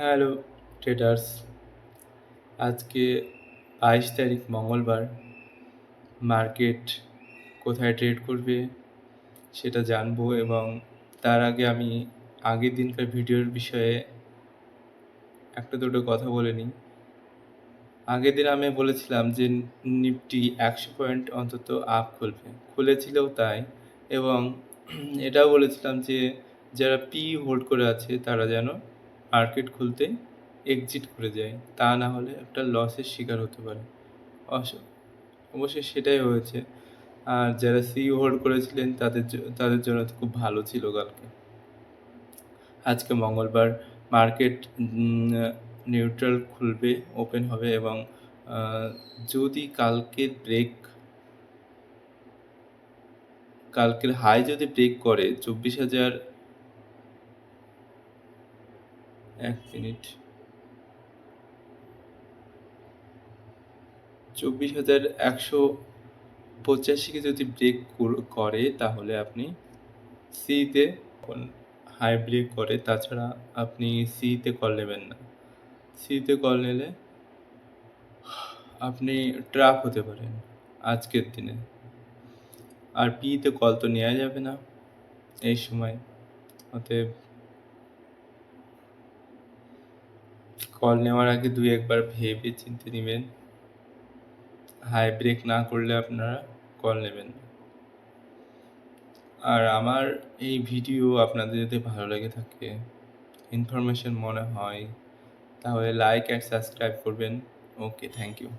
Hello traders আজকে বাইশ তারিখ, মঙ্গলবার। মার্কেট কোথায় ট্রেড করবে সেটা জানব এবং তার আগে আমি আগের দিনকার ভিডিওর বিষয়ে একটা দুটো কথা বলে নিই। আগের দিন আমি বলেছিলাম যে নিফটি একশো পয়েন্ট অন্তত আপ খুলবে। খুলেছিলও তাই এবং এটাও বলেছিলাম যে যারা পি হোল্ড করে আছে তারা যেন মার্কেট খুলতে এক্সিট করে যায়। তা না হলে একটা লসের শিকার হতে পারে। অবশ্যই সেটাই হয়েছে। আর যারা সি হোল্ড করেছিলেন, তাদের তাদের জন্য খুব ভালো ছিল কালকে। আজকে মঙ্গলবার মার্কেট নিউট্রাল খুলবে ওপেন হবে এবং যদি কালকে ব্রেক কালকের হাই যদি ব্রেক করে, চব্বিশ হাজার এক মিনিট। চব্বিশ হাজার একশো পঁচাশিকে যদি ব্রেক করে তাহলে আপনি সিতে হাই ব্রেক করে, তাছাড়া আপনি সিতে কল নেবেন না। সিতে কল নিলে আপনি ট্রাপ হতে পারেন আজকের দিনে। আর পিতে কল তো নেওয়া যাবে না এই সময়। অতএব কল নেওয়ার আগে দুই একবার ভেবে চিনতে নেবেন। হাই ব্রেক না করলে আপনারা কল নেবেন আর আমার এই ভিডিও আপনাদের যদি ভালো লেগে থাকে ইনফরমেশন মনে হয়, তাহলে লাইক অ্যান্ড সাবস্ক্রাইব করবেন। Okay thank you